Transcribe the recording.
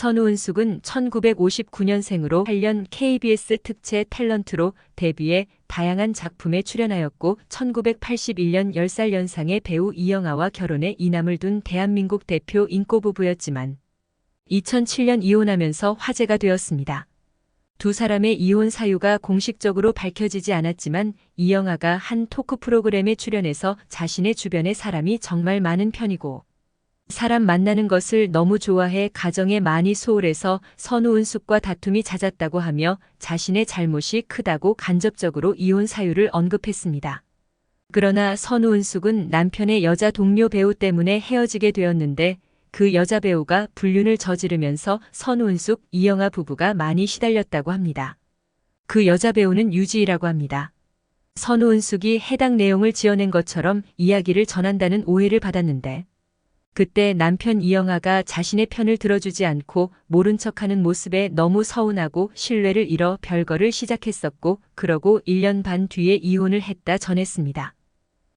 선우은숙은 1959년생으로 8년 KBS 특채 탤런트로 데뷔해 다양한 작품에 출연하였고 1981년 10살 연상의 배우 이영아와 결혼해 이남을 둔 대한민국 대표 인꼬부부였지만 2007년 이혼하면서 화제가 되었습니다. 두 사람의 이혼 사유가 공식적으로 밝혀지지 않았지만 이영아가 한 토크 프로그램에 출연해서 자신의 주변에 사람이 정말 많은 편이고 사람 만나는 것을 너무 좋아해 가정에 많이 소홀해서 선우은숙과 다툼이 잦았다고 하며 자신의 잘못이 크다고 간접적으로 이혼 사유를 언급했습니다. 그러나 선우은숙은 남편의 여자 동료 배우 때문에 헤어지게 되었는데 그 여자 배우가 불륜을 저지르면서 선우은숙, 이영아 부부가 많이 시달렸다고 합니다. 그 여자 배우는 유지희라고 합니다. 선우은숙이 해당 내용을 지어낸 것처럼 이야기를 전한다는 오해를 받았는데 그때 남편 이영아가 자신의 편을 들어주지 않고 모른 척하는 모습에 너무 서운하고 신뢰를 잃어 별거를 시작했었고 그러고 1년 반 뒤에 이혼을 했다 전했습니다.